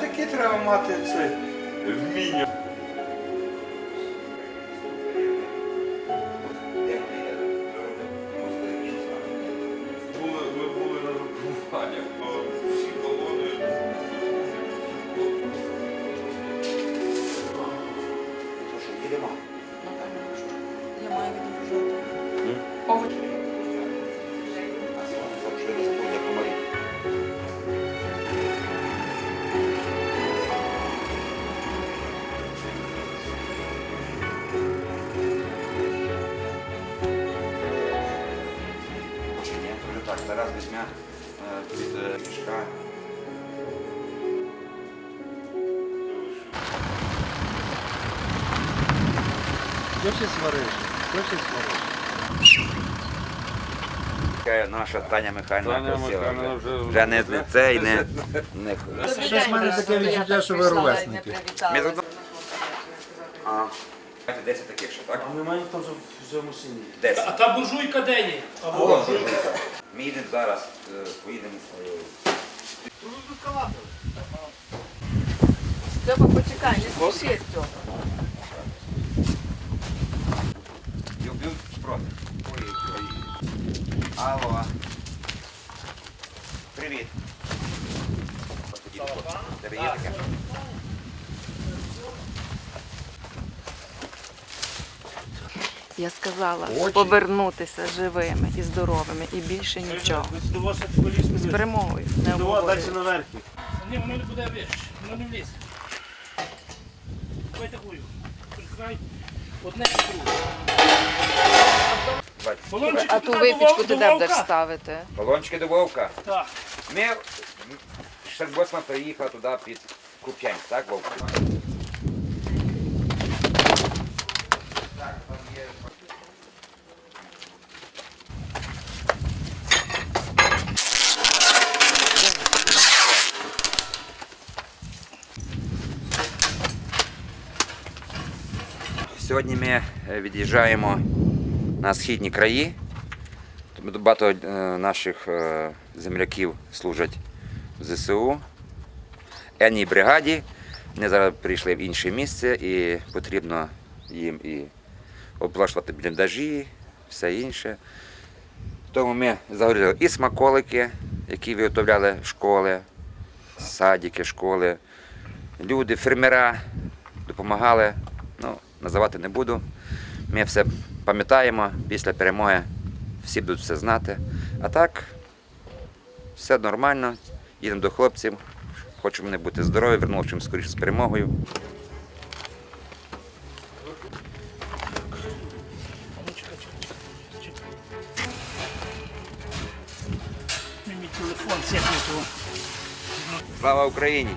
Таке треба мати це вміння. Були, ми були на випробуваннях, то всі колони. То що, їдемо? Напевно, що. Я маю відображати. Овочі. Зараз візьме під е, мішка. Що ще свариш? Що ще свариш? Наша Таня Михайлівна красива. Вже. не, це і не. Щось в мене таке відчуття, що ви ровесники. А, 10 таких ще, так? А ми маємо там вже, вже в машині. 10. А та буржуйка де є? Або О, Ми їдемо зараз, е, поїдемо. е, Степа, почекай, не спіши, Степа. Люблю проти. Ой, ой. Алло. Привіт. Тебе є таке? Я сказала повернутися живими і здоровими і більше нічого. З перемогою не До вас далі наверх. Ні, воно не буде вище, воно не влізе. Давай такою. Прикривай. Одне і друге. Давайте. Балончик А туди ту випічку ти до де будеш ставити? Балончики до Вовка. Так. Ми 68 приїхала туди під Куп'янськ, так, Вовк? Сьогодні ми е, від'їжджаємо на східні краї. Багато е, наших е, земляків служать в ЗСУ, енній бригаді. Вони зараз прийшли в інше місце і потрібно їм і облаштувати бліндажі, все інше. Тому ми загоріли і смаколики, які виготовляли школи, садики, школи. Люди, фермера допомагали. Називати не буду. Ми все пам'ятаємо після перемоги всі будуть все знати. А так, все нормально, їдемо до хлопців, хочемо вони бути здорові, вернули чим скоріше з перемогою. Телефон. Слава Україні!